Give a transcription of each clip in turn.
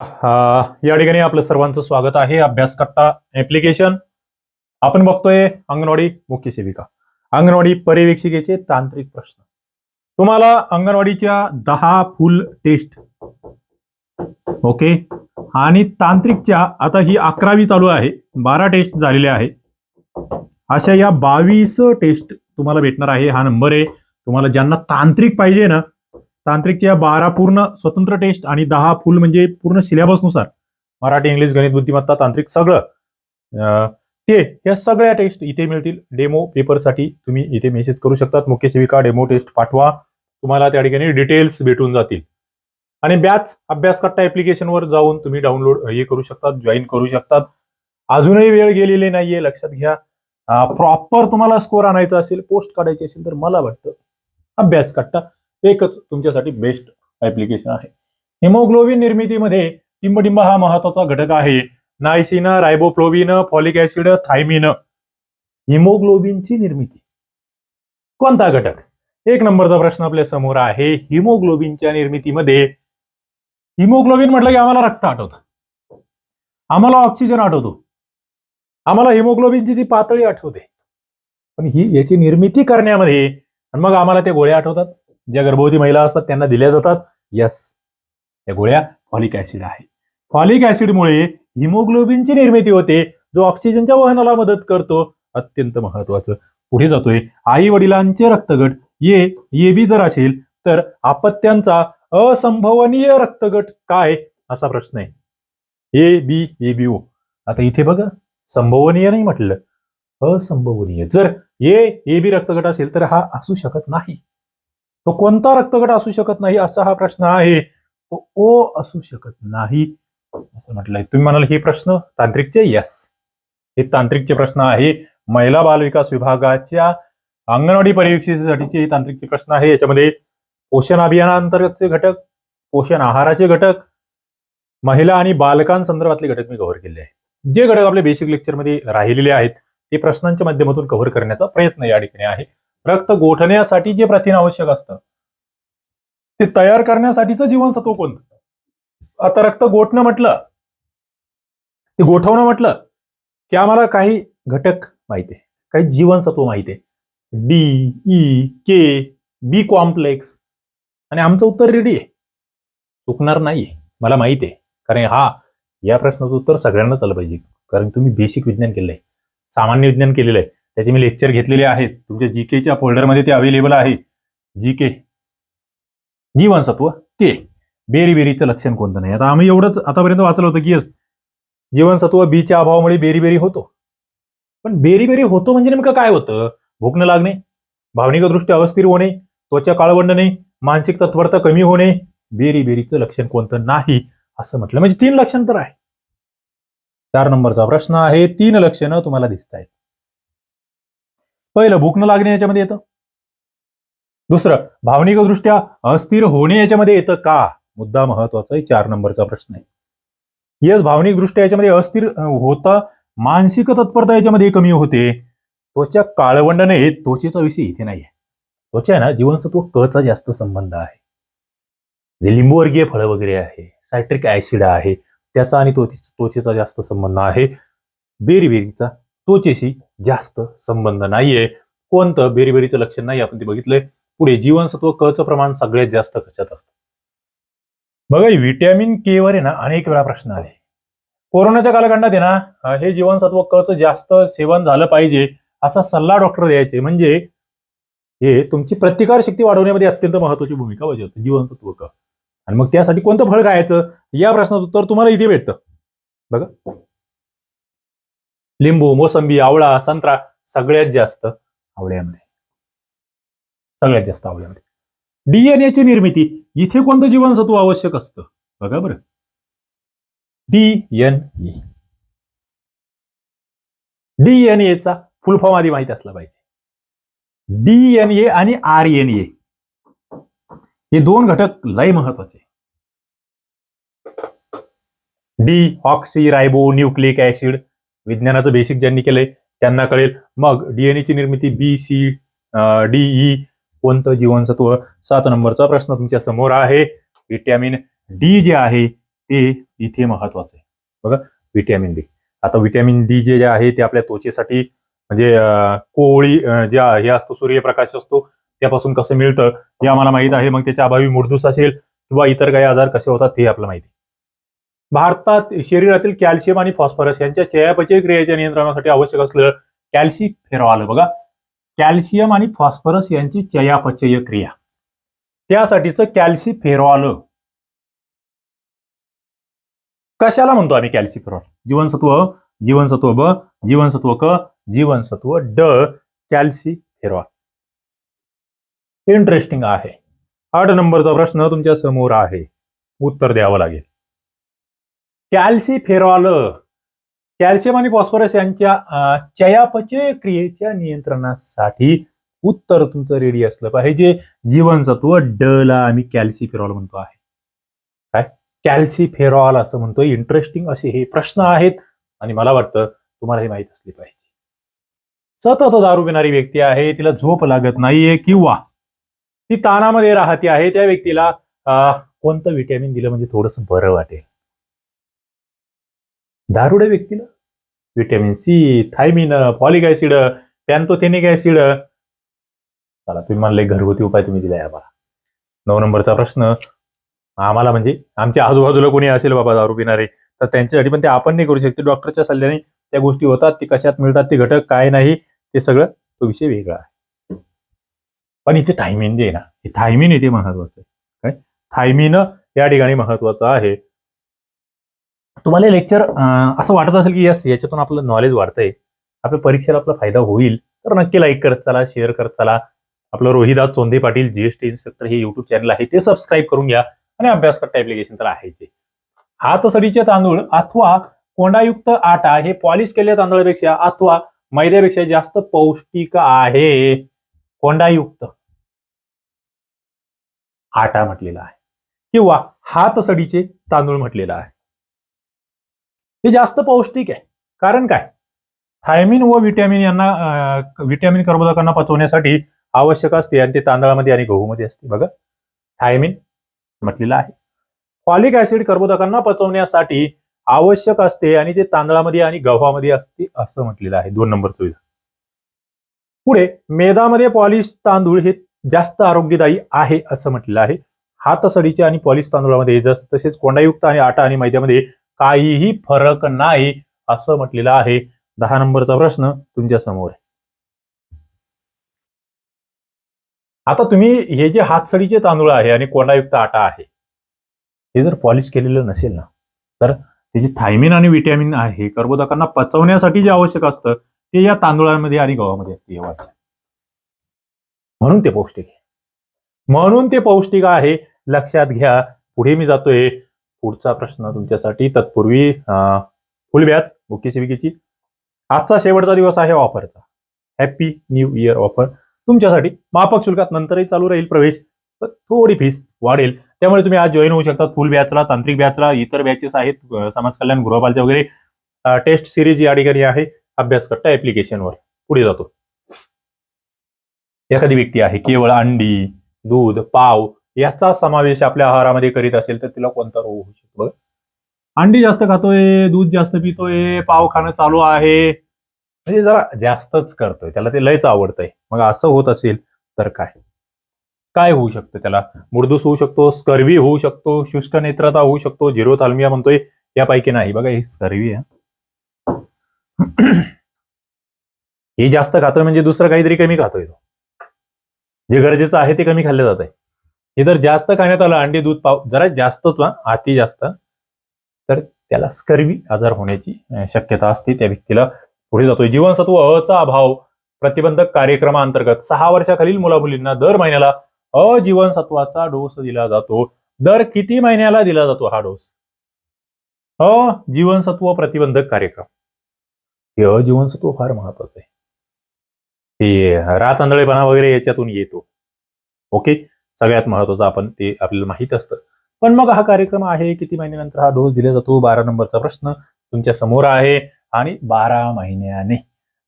हा, या ठिकाणी आपलं सर्वांचं स्वागत आहे. अभ्यास कट्टा ऍप्लिकेशन आपण बघतोय अंगणवाडी मुख्य सेविका. अंगणवाडी पर्यवेक्षिकेचे तांत्रिक प्रश्न. तुम्हाला अंगणवाडीच्या दहा फुल टेस्ट ओके आणि तांत्रिकच्या आता ही अकरावी चालू आहे. बारा टेस्ट झालेल्या आहे. अशा या बावीस टेस्ट तुम्हाला भेटणार आहे. हा नंबर आहे. तुम्हाला ज्यांना तांत्रिक पाहिजे ना तांत्रिकच्या बारा पूर्ण स्वतंत्र टेस्ट आणि दहा फुल म्हणजे पूर्ण सिलेबसनुसार मराठी इंग्लिश गणित बुद्धिमत्ता तांत्रिक सगळं ते या सगळ्या टेस्ट इथे मिळतील. डेमो पेपरसाठी तुम्ही इथे मेसेज करू शकतात. मुख्य सेविका डेमो टेस्ट पाठवा. तुम्हाला त्या ठिकाणी डिटेल्स भेटून जातील. आणि बॅच अभ्यास कट्टा ऍप्लिकेशनवर जाऊन तुम्ही डाउनलोड हे करू शकतात जॉईन करू शकतात. अजूनही वेळ गेलेली नाहीये लक्षात घ्या. प्रॉपर तुम्हाला स्कोर आणायचा असेल पोस्ट काढायची असेल तर मला वाटतं अभ्यास कट्टा एकच तुमच्यासाठी बेस्ट ऍप्लिकेशन आहे. हिमोग्लोबिन निर्मितीमध्ये टिंबडिंब हा महत्त्वाचा घटक आहे. Niacin riboflavin folic acid thiamine हिमोग्लोबिनची निर्मिती. कोणता घटक? एक नंबरचा प्रश्न आपल्यासमोर आहे. हिमोग्लोबिनच्या निर्मितीमध्ये हिमोग्लोबिन म्हटलं की आम्हाला रक्त आठवतं. आम्हाला ऑक्सिजन आठवतो. आम्हाला हिमोग्लोबिनची ती पातळी आठवते. पण ही याची निर्मिती करण्यामध्ये आणि मग आम्हाला त्या गोळ्या आठवतात. ज्या गर्भवती महिला असतात त्यांना दिल्या जातात. यस त्या गोळ्या फॉलिक ऍसिड आहे. फॉलिक ऍसिडमुळे हिमोग्लोबिनची निर्मिती होते जो ऑक्सिजनच्या वहनाला मदत करतो. अत्यंत महत्वाचं पुढे जातोय. आई वडिलांचे रक्तगट. ये ये बी जर असेल तर अपत्यांचा असंभवनीय रक्तगट काय? असा प्रश्न आहे. A B A B O. आता इथे बघा. संभवनीय नाही म्हटलं. असंभवनीय. जर ए ए बी रक्तगट असेल तर हा असू शकत नाही. तो कोणता रक्तगट असू शकत नाही असा हा प्रश्न आहे. तो ओ असू शकत नाही. असं म्हटलंय. तुम्ही म्हणाल हे प्रश्न तांत्रिकचे? यस हे तांत्रिकचे प्रश्न आहे. महिला बाल विकास विभागाच्या अंगणवाडी पर्यवेक्षेसाठीचे हे तांत्रिकचे प्रश्न आहे. याच्यामध्ये पोषण अभियानांतर्गतचे घटक पोषण आहाराचे घटक महिला आणि बालकांसंदर्भातले घटक मी कव्हर केले आहे जे घटक आपल्या बेसिक लेक्चरमध्ये राहिलेले आहेत ते प्रश्नांच्या माध्यमातून कव्हर करण्याचा प्रयत्न या ठिकाणी आहे. रक्त गोठण्यासाठी जे प्रथिन आवश्यक असतं ते तयार करण्यासाठीचं जीवनसत्व कोणतं? आता रक्त गोठणं म्हटलं ते गोठवणं म्हटलं की आम्हाला काही घटक माहिती आहे काही जीवनसत्व माहिती आहे. D E K B complex आणि आमचं उत्तर रेडी आहे. चुकणार नाहीये मला माहिती आहे. कारण हा या प्रश्नाचं उत्तर सगळ्यांनाच आलं पाहिजे. कारण तुम्ही बेसिक विज्ञान केलंय सामान्य विज्ञान केलेलं आहे. त्याचे मी लेक्चर घेतलेले आहेत. तुमच्या जी केच्या फोल्डरमध्ये ते अवेलेबल आहे. जी के जीवनसत्व ते बेरी बेरीचं लक्षण कोणतं नाही? आता आम्ही एवढंच आतापर्यंत वाचलं होतं की यस जीवनसत्व बीच्या अभावामुळे बेरीबेरी होतो. पण बेरी बेरी होतो म्हणजे नेमकं काय होतं? भूक न लागणे भावनिकदृष्ट्या अस्थिर होणे त्वचा काळवंडणे मानसिक तत्परता कमी होणे बेरीबेरीचं लक्षण कोणतं नाही असं म्हटलं. म्हणजे तीन लक्षण तर आहे. चार नंबरचा प्रश्न आहे. तीन लक्षणं तुम्हाला दिसत आहेत पहिलं भूक न लागणे याच्यामध्ये येतं? दुसरं भावनिकदृष्ट्या अस्थिर होणे याच्यामध्ये येतं का? मुद्दा महत्त्वाचा आहे चार नंबरचा प्रश्न आहे. यस भावनिकदृष्ट्या याच्यामध्ये अस्थिर होता मानसिक तत्परता याच्यामध्ये कमी होते. त्वचा काळवंड नाही त्वचेचा विषय इथे नाहीये. त्वचा आहे ना जीवनसत्व क चा जास्त संबंध आहे. जे लिंबूवर्गीय फळं वगैरे आहे सायट्रिक ऍसिड आहे त्याचा आणि त्वचेचा जास्त संबंध आहे. बेरीबेरीचा त्वचेशी जास्त संबंध नाहीये. कोणतं? बेरीबेरीचं लक्षण नाही आपण ते बघितलंय. पुढे जीवनसत्व क च प्रमाण सगळ्यात जास्त कशात असतं? बघा व्हिटॅमिन के वर आहे ना अनेक वेळा प्रश्न आले. कोरोनाच्या कालखंडात आहे ना हे जीवनसत्व क जास्त सेवन झालं पाहिजे असा सल्ला डॉक्टर द्यायचे. म्हणजे हे तुमची प्रतिकार शक्ती वाढवण्यामध्ये अत्यंत महत्वाची भूमिका बजावते जीवनसत्व क. आणि मग त्यासाठी कोणतं फळ खायचं? या प्रश्नाचं उत्तर तुम्हाला इथे भेटतं. बघा. लिंबू मोसंबी आवळा संत्रा सगळ्यात जास्त आवळ्यामध्ये. सगळ्यात जास्त आवळ्यामध्ये. डीएनएची निर्मिती इथे कोणतं जीवनसत्व आवश्यक असतं? बघा बरं. डीएनए डीएनएचा फुल फॉर्म आधी माहीत असला पाहिजे. डीएनए आणि आरएनए हे दोन घटक लय महत्त्वाचे. Deoxyribonucleic acid विज्ञानाचं बेसिक ज्यांनी केलंय त्यांना कळेल. मग डीएनएची निर्मिती बी सी ई कोणतं जीवनसत्व? सात नंबरचा प्रश्न तुमच्यासमोर आहे. व्हिटॅमिन डी जे आहे ते इथे महत्वाचं आहे. बघा व्हिटॅमिन डी आता व्हिटॅमिन डी जे आहे ते आपल्या त्वचेसाठी म्हणजे कोवळी जे हे असतो सूर्यप्रकाश असतो त्यापासून कसं मिळतं? हे आम्हाला माहीत आहे मग त्याच्या अभावी मुडदूस असेल किंवा इतर काही आजार कसे होतात ते आपल्याला माहिती भारतात शरीरातील कॅल्शियम आणि फॉस्फरस यांच्या चयापचय क्रियेच्या नियंत्रणासाठी आवश्यक असलेलं कॅल्सी फेरवाल बघा कॅल्शियम आणि फॉस्फरस यांची चयापचय क्रिया. त्यासाठीचं कॅल्सी फेरवाल कशाला म्हणतो आम्ही कॅल्सी फेरवाल जीवनसत्व जीवनसत्व ब जीवनसत्व क जीवनसत्व ड कॅल्सी फेरवाल इंटरेस्टिंग आहे. आठ नंबरचा प्रश्न तुमच्यासमोर आहे. उत्तर द्यावं लागेल. कॅल्सिफेरॉल कॅल्शियम आणि फॉस्फरस यांच्या चयापचय क्रियेच्या नियंत्रणासाठी उत्तर तुमचं रेडी असलं पाहिजे. जीवनसत्व ड ला आम्ही कॅल्सिफेरॉल म्हणतो आहे. काय? कॅल्सिफेरॉल असं म्हणतोय इंटरेस्टिंग असे हे प्रश्न आहेत. आणि मला वाटतं तुम्हाला हे माहीत असले पाहिजे. सतत दारू पिणारी व्यक्ती आहे. तिला झोप लागत नाहीये किंवा ती ताणामध्ये राहते आहे. त्या व्यक्तीला कोणतं विटॅमिन दिलं म्हणजे थोडंसं बरं वाटेल. दारुड्या व्यक्तीला vitamin C thiamine folic acid pantothenic acid चला तुम्ही म्हणले घरगुती उपाय तुम्ही दिलाय आम्हाला नऊ नंबरचा प्रश्न आम्हाला म्हणजे आमच्या आजूबाजूला कोणी असेल बाबा दारू पिणारे तर त्यांच्यासाठी पण ते आपण नाही करू शकते डॉक्टरच्या सल्ल्याने त्या गोष्टी होतात ते कशात मिळतात ते घटक काय नाही ते सगळं तो विषय वेगळा आहे पण इथे थायमिन जे आहे ना हे थायमिन इथे महत्वाचं आहे काय थायमिन या ठिकाणी महत्वाचं आहे तुम्हाला लेक्चर असं वाटत असेल की यस याच्यातून आपलं नॉलेज वाढतंय. आपल्या परीक्षेला आपला फायदा होईल. तर नक्की लाईक करत चला शेअर करत चला. आपलं रोहिदास चोंदे पाटील जीएसटी इन्स्पेक्टर हे युट्यूब चॅनल आहे. ते सबस्क्राईब करून घ्या. आणि अभ्यास करता ऍप्लिकेशन तर आहे ते हातसडीचे तांदूळ अथवा कोंडायुक्त आटा हे पॉलिश केलेल्या तांदळापेक्षा अथवा मैद्यापेक्षा जास्त पौष्टिक आहे. कोंडायुक्त आटा म्हटलेला आहे. किंवा हातसडीचे तांदूळ म्हटलेला आहे. हे जास्त पौष्टिक आहे. कारण काय? थायमिन व व्हिटॅमिन यांना व्हिटॅमिन कर्बोदकांना पचवण्यासाठी आवश्यक असते आणि ते तांदळामध्ये आणि गहूमध्ये असते. बघा. थायमिन म्हटलेलं आहे. फॉलिक ऍसिड कर्बोदकांना पचवण्यासाठी आवश्यक असते आणि ते तांदळामध्ये आणि गव्हामध्ये असते असं म्हटलेलं आहे. दोन नंबरचं विधान. पुढे मेदामध्ये पॉलिश तांदूळ हे जास्त आरोग्यदायी आहे असं म्हटलेलं आहे. हातसडीचे आणि पॉलिश तांदूळामध्ये जस तसेच कोंडायुक्त आणि आटा आणि मैद्यामध्ये काहीही फरक नाही असं म्हटलेलं आहे. दहा नंबरचा प्रश्न तुमच्यासमोर आहे. आता तुम्ही हे जे हातसडीचे तांदूळ आहे आणि कोंडायुक्त आटा आहे हे जर पॉलिश केलेलं नसेल ना तर त्याचे थायमिन आणि विटॅमिन आहे कर्बोदकांना पचवण्यासाठी जे आवश्यक असतं ते या तांदूळामध्ये आणि गव्हामध्ये असते हे वाचा. म्हणून ते पौष्टिक आहे. म्हणून ते पौष्टिक आहे. लक्षात घ्या. पुढे मी जातोय. पुढचा प्रश्न तुमच्यासाठी तत्पूर्वी फुल बॅच मुख्य सेविकेची आजचा शेवटचा दिवस आहे ऑफरचा. हॅपी न्यू इयर ऑफर तुमच्यासाठी माफक शुल्कात नंतरही चालू राहील प्रवेश थोडी फीस वाढेल. त्यामुळे तुम्ही आज जॉईन होऊ शकता फुल बॅचला तांत्रिक बॅचला इतर बॅचेस आहेत समाज कल्याण गृहपालच्या वगैरे. टेस्ट सिरीज या ठिकाणी आहे. अभ्यास करता ऍप्लिकेशनवर पुढे जातो. एखादी व्यक्ती आहे केवळ अंडी दूध पाव याचा समावेश आपल्या आहारामध्ये करीत असेल तर तिला कोणता रोग होऊ शकतो? बघा अंडी जास्त खातोय दूध जास्त पितोय पाव खाणं चालू आहे. म्हणजे जरा जास्तच करतोय त्याला ते लयच आवडतंय. मग असं होत असेल तर काय? काय होऊ शकतं त्याला? मुर्दूस होऊ शकतो स्कर्वी होऊ शकतो शुष्क नेत्रता होऊ शकतो झिरो थाल्मिया म्हणतोय यापैकी नाही. बघा हे स्कर्वी आहे. हे जास्त खातोय म्हणजे दुसरं काहीतरी कमी खातोय तो. जे गरजेचं आहे ते कमी खाल्लं जात आहे हे जर जास्त खाण्यात आलं अंडी दूध पाव जरा जास्तच अति जास्त तर त्याला स्कर्वी आजार होण्याची शक्यता असते. त्या व्यक्तीला पुढे जातोय. जीवनसत्व अ चा अभाव प्रतिबंधक कार्यक्रमाअंतर्गत सहा वर्षाखालील मुलामुलींना दर महिन्याला अजीवनसत्वाचा डोस दिला जातो. दर किती महिन्याला दिला जातो हा डोस? अ जीवनसत्व प्रतिबंधक कार्यक्रम. हे अजीवनसत्व फार महत्वाचं आहे. ते रात आंधळेपणा वगैरे याच्यातून येतो. ओके? सगळ्यात महत्वाचं आपण ते आपल्याला माहीत असतं. पण मग हा कार्यक्रम आहे किती महिन्यानंतर हा डोस दिला जातो? बारा नंबरचा प्रश्न तुमच्यासमोर आहे आणि बारा महिन्याने.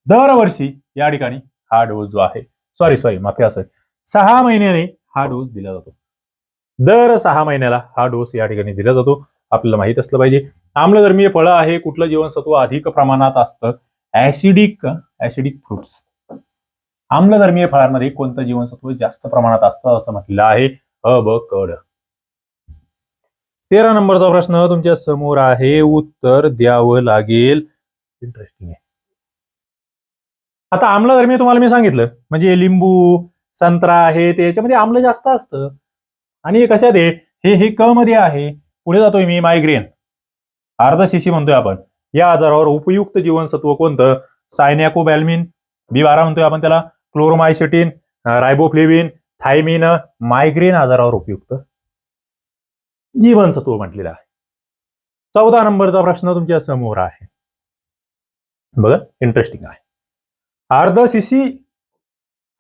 दरवर्षी या ठिकाणी हा डोस जो आहे सॉरी सॉरी माफी असं. सहा महिन्याने हा डोस दिला जातो. दर सहा महिन्याला हा डोस या ठिकाणी दिला जातो. आपल्याला माहीत असलं पाहिजे. आम्लधर्मीय फळं आहे कुठलं जीवनसत्व अधिक प्रमाणात असतं? ऍसिडिक ऍसिडिक फ्रुट्स आम्लधर्मीय फळांमध्ये कोणतं जीवनसत्व जास्त प्रमाणात असतं असं म्हटलेलं आहे? अ ब कड तेरा नंबरचा प्रश्न तुमच्यासमोर आहे. उत्तर द्यावं लागेल. इंटरेस्टिंग आहे. आता आम्लधर्मीय तुम्हाला मी सांगितलं. म्हणजे लिंबू संत्रा आहे ते याच्यामध्ये आम्ल जास्त असतं. आणि कशात आहे? हे हे क मध्ये आहे. पुढे जातोय मी मायग्रेन अर्धशिशी म्हणतोय आपण. या आजारावर उपयुक्त जीवनसत्व कोणतं? सायनॅकोबॅल्मिन बी बारा म्हणतोय आपण त्याला. क्लोरोमायसिटीन रायबोफ्लेविन थायमिन मायग्रेन आजारावर उपयुक्त. जीवनसत्व म्हटलेलं आहे. चौदा नंबरचा प्रश्न तुमच्यासमोर आहे. बघा इंटरेस्टिंग आहे. अर्ध सीसी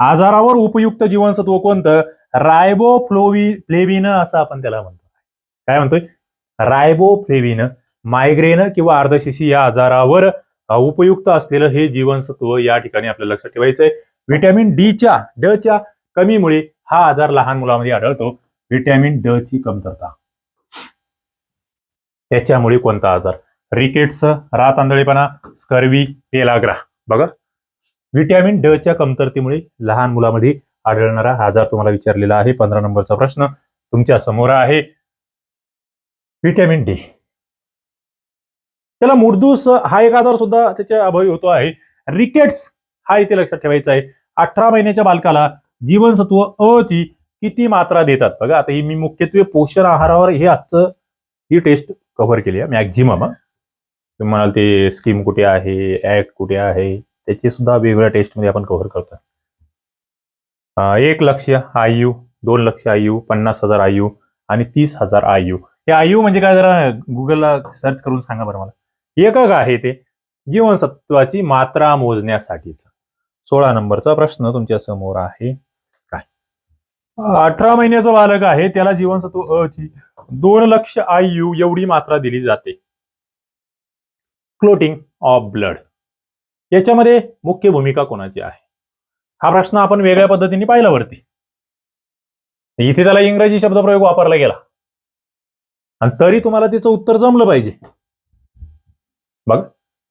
आजारावर उपयुक्त जीवनसत्व कोणतं? रायबोफ्लोवी फ्लेविन असं आपण त्याला म्हणतो. काय म्हणतोय? रायबोफ्लेविन मायग्रेन किंवा अर्धशिशी या आजारावर उपयुक्त असलेलं हे जीवनसत्व या ठिकाणी आपल्याला लक्षात ठेवायचंय. व्हिटॅमिन डीच्या ड च्या कमीमुळे हा आजार लहान मुलामध्ये आढळतो. व्हिटॅमिन ड ची कमतरता. त्याच्यामुळे कोणता आजार? रिकेट्स रात आंधळेपणा स्कर्वी पेलाग्रा. बघा. व्हिटॅमिन ड च्या कमतरतेमुळे लहान मुलामध्ये आढळणारा आजार तुम्हाला विचारलेला आहे. पंधरा नंबरचा प्रश्न तुमच्यासमोर आहे. व्हिटॅमिन डी त्याला मुर्दूस हा एक आजार सुद्धा त्याच्या अभावी होतो आहे. रिकेट्स हा इथे लक्षात ठेवायचा आहे. अठरा महिन्याच्या बालकाला जीवनसत्व अ ची किती मात्रा देतात? बघा आता ही मी मुख्यत्वे पोषण आहारावर हे आजचं ही टेस्ट कव्हर केली आहे मॅक्झिमम तुम्ही म्हणाल ते स्कीम कुठे आहे ऍक्ट कुठे आहे त्याची सुद्धा वेगवेगळ्या टेस्टमध्ये आपण कव्हर करतो. एक लक्ष आयु दोन लक्ष आयु पन्नास हजार आयु आणि तीस हजार आयु. हे आयु म्हणजे काय जरा गुगलला सर्च करून सांगा बरं मला. एकक आहे ते जीवनसत्वाची मात्रा मोजण्यासाठीच. सोळा नंबरचा प्रश्न तुमच्यासमोर आहे. काय? अठरा महिन्याचा बालक आहे त्याला जीवनसत्व अ ची दोन लक्ष आय यू एवढी मात्रा दिली जाते. क्लोटिंग ऑफ ब्लड याच्यामध्ये मुख्य भूमिका कोणाची आहे? हा प्रश्न आपण वेगळ्या पद्धतीने पाहिला वरती. इथे त्याला इंग्रजी शब्दप्रयोग वापरला गेला. आणि तरी तुम्हाला त्याचं उत्तर जमलं पाहिजे. बघ.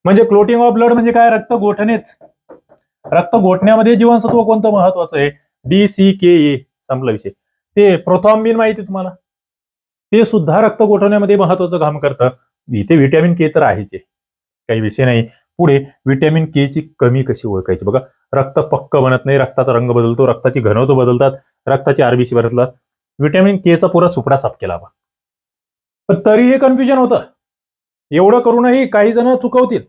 म्हणजे क्लोटिंग ऑफ ब्लड म्हणजे काय? रक्त गोठणेच. रक्त गोठण्यामध्ये जीवनसत्व कोणतं महत्वाचं आहे? डी सी के ए संपला विषय. ते प्रोथॉम्बिन माहिती तुम्हाला? ते सुद्धा रक्त गोठवण्यामध्ये महत्वाचं काम करतं. इथे व्हिटॅमिन के तर आहे. ते काही विषय नाही. पुढे व्हिटॅमिन के ची कमी कशी ओळखायची? बघा रक्त पक्क बनत नाही रक्ताचा रंग बदलतो रक्ताची घनत्व बदलतात रक्ताची आरबीसी बदलतात. व्हिटॅमिन के चा पुरा सुपडा साफ केला आपण पण तरी हे कन्फ्युजन होतं. एवढं करूनही काही जण चुकवतील.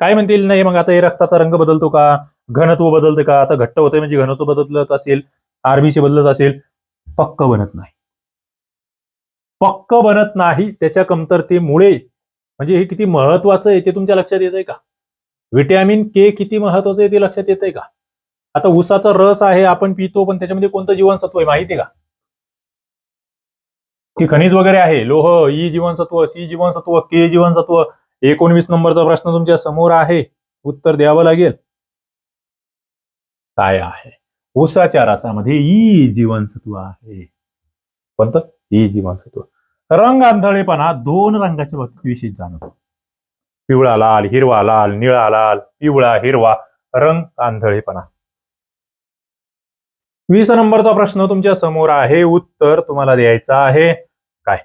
काय म्हणतील? नाही मग आता हे रक्ताचा रंग बदलतो का? घनत्व बदलतं का? आता घट्ट होते म्हणजे घनत्व बदलत असेल आरबीसी बदलत असेल पक्क बनत नाही. पक्क बनत नाही त्याच्या कमतरतेमुळे. म्हणजे हे किती महत्वाचं आहे ते तुमच्या लक्षात येत आहे का? व्हिटॅमिन के किती महत्वाचं आहे ते लक्षात येत आहे का? आता उसाचा रस आहे आपण पितो पण त्याच्यामध्ये कोणतं जीवनसत्व आहे माहिती आहे का? की खनिज वगैरे आहे लोह ई जीवनसत्व सी जीवनसत्व के जीवनसत्व एकोणवीस नंबरचा प्रश्न तुमच्यासमोर आहे. उत्तर द्यावं लागेल. काय आहे? ऊसाच्या रसामध्ये ई जीवनसत्व आहे. कोणतं? ई जीवनसत्व. रंग आंधळेपणा दोन रंगाच्या बाबतीत विशेष जाणवतो. पिवळा लाल हिरवा लाल निळा लाल पिवळा हिरवा रंग आंधळेपणा. वीस नंबरचा प्रश्न तुमच्यासमोर आहे. उत्तर तुम्हाला द्यायचं आहे. काय?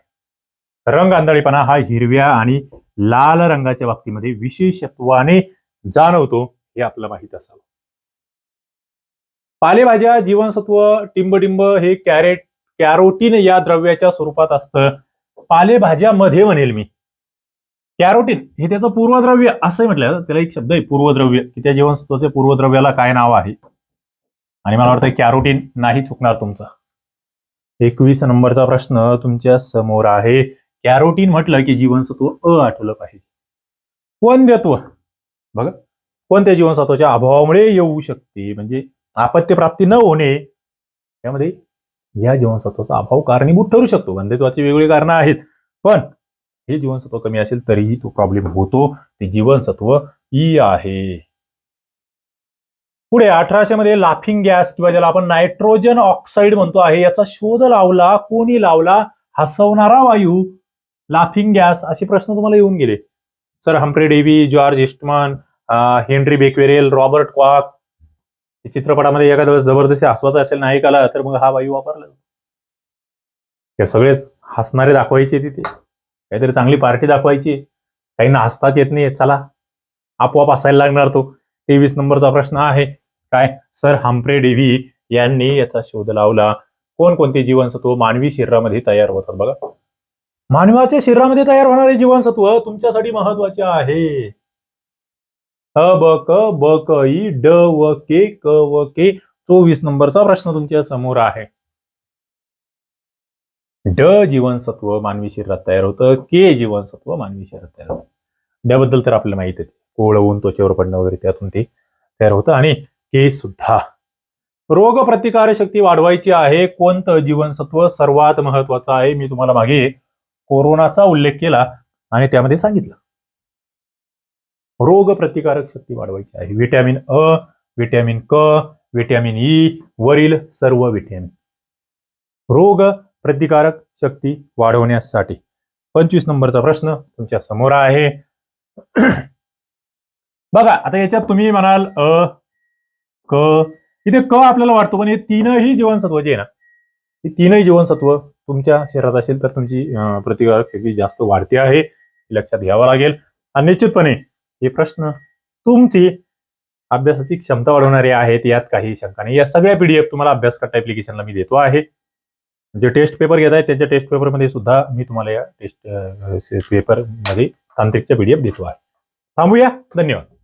रंग आंधळेपणा हा हिरव्या आणि लाल रंगाच्या बाबतीमध्ये विशेषत्वाने जाणवतो हे आपलं माहीत असावं. पालेभाज्या जीवनसत्व टिंबटिंब हे कॅरेट कॅरोटीन या द्रव्याच्या स्वरूपात असतं. पालेभाज्यामध्ये म्हणेल मी. कॅरोटीन हे त्याचं पूर्वद्रव्य असं म्हटलं त्याला एक शब्द आहे पूर्वद्रव्य. की त्या जीवनसत्वाच्या पूर्वद्रव्याला काय नाव आहे? आणि मला वाटतं कॅरोटीन नाही चुकणार तुमचा. एकवीस नंबरचा प्रश्न तुमच्यासमोर आहे. कॅरोटीन म्हटलं की जीवनसत्व अ आठवलं पाहिजे. वंध्यत्व. बघा कोणत्या जीवनसत्वाच्या अभावामुळे येऊ शकते? म्हणजे आपत्त्यप्राप्ती न होणे त्यामध्ये या जीवनसत्वाचा अभाव कारणीभूत ठरू शकतो. वंध्यत्वाची वेगवेगळी कारणं आहेत. पण हे जीवनसत्व कमी असेल तरीही तो प्रॉब्लेम होतो. ते जीवनसत्व ई आहे. पुढे अठराशे मध्ये लाफिंग गॅस किंवा ज्याला आपण नायट्रोजन ऑक्साईड म्हणतो आहे याचा शोध लावला कोणी लावला? हसवणारा वायू. लाफिंग गॅस असे प्रश्न तुम्हाला येऊन गेले. Sir Humphry Davy George Eastman Henry Becquerel Robert Koch चित्रपटामध्ये एखाद्या वेळेस जबरदस्ती हसवायचा असेल नायकाला तर मग हा वायू वापरला. ते सगळेच हसणारे दाखवायचे तिथे. काहीतरी चांगली पार्टी दाखवायची. काहींना हसताच येत नाही चला आपोआप असायला लागणार तो. तेवीस नंबरचा प्रश्न आहे. काय? सर हम्प्रे डेव्ही यांनी याचा शोध लावला. कोणकोणते जीवनसत्व मानवी शरीरामध्ये तयार होतात? बघा. मानवाच्या शरीरामध्ये तयार होणारे जीवनसत्व तुमच्यासाठी महत्त्वाचे आहे. अ ब क ब क ई ड व के क व के चोवीस नंबरचा प्रश्न तुमच्यासमोर आहे. ड जीवनसत्व मानवी शरीरात तयार होतं. के जीवनसत्व मानवी शरीरात तयार होतं. त्याबद्दल तर आपल्याला माहितीच आहे. कोळवून त्वचेवर पडणं वगैरे त्यातून ते तयार होतं. आणि के सुद्धा. रोग प्रतिकार शक्ती वाढवायची आहे. कोणतं जीवनसत्व सर्वात महत्वाचं आहे? मी तुम्हाला मागे कोरोनाचा उल्लेख केला आणि त्यामध्ये सांगितलं. रोग प्रतिकारक शक्ती वाढवायची आहे. व्हिटॅमिन अ व्हिटॅमिन क व्हिटॅमिन ई वरील सर्व व्हिटॅमिन. रोग प्रतिकारक शक्ती वाढवण्यासाठी पंचवीस नंबरचा प्रश्न तुमच्यासमोर आहे. बघा आता याच्यात तुम्ही म्हणाल अ क इथे क आपल्याला वाटतो पण हे तीनही जीवनसत्व जे आहे ना हे तीनही जीवनसत्व तुमच्या शरीरात असेल तर तुमची प्रतिकारक शक्ती जास्त वाढते आहे लक्षात घ्यावं लागेल. आणि निश्चितपणे हे प्रश्न तुमची अभ्यासाची क्षमता वाढवणारे आहेत यात काही शंका नाही. या सगळ्या पीडीएफ तुम्हाला अभ्यास करता ऍप्लिकेशनला मी देतो आहे. जे टेस्ट पेपर घेत आहेत त्यांच्या टेस्ट पेपरमध्ये सुद्धा मी तुम्हाला या टेस्ट पेपरमध्ये तांत्रिकच्या पीडीएफ देतो आहे. थांबूया. धन्यवाद.